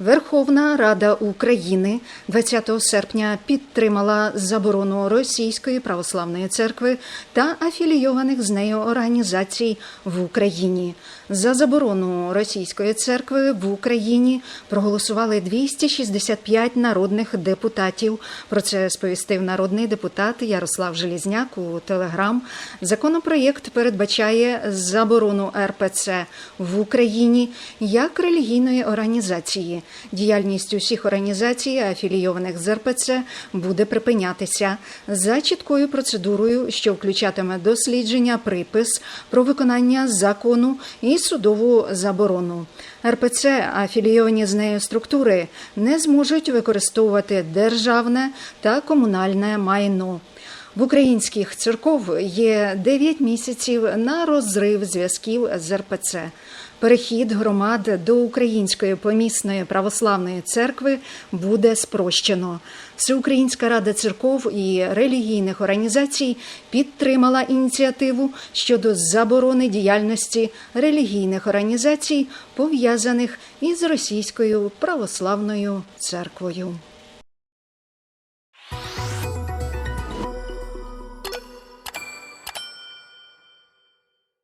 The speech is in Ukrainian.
Верховна Рада України 20 серпня підтримала заборону Російської православної церкви та афілійованих з нею організацій в Україні. За заборону російської церкви в Україні проголосували 265 народних депутатів. Про це сповістив народний депутат Ярослав Желізняк у Телеграм. Законопроєкт передбачає заборону РПЦ в Україні як релігійної організації. Діяльність усіх організацій, афілійованих з РПЦ, буде припинятися за чіткою процедурою, що включатиме дослідження, припис про виконання закону і судову заборону. РПЦ, афілійовані з нею структури, не зможуть використовувати державне та комунальне майно. В українських церков є 9 місяців на розрив зв'язків з РПЦ. Перехід громад до Української помісної православної церкви буде спрощено. Всеукраїнська рада церков і релігійних організацій підтримала ініціативу щодо заборони діяльності релігійних організацій, пов'язаних із російською православною церквою.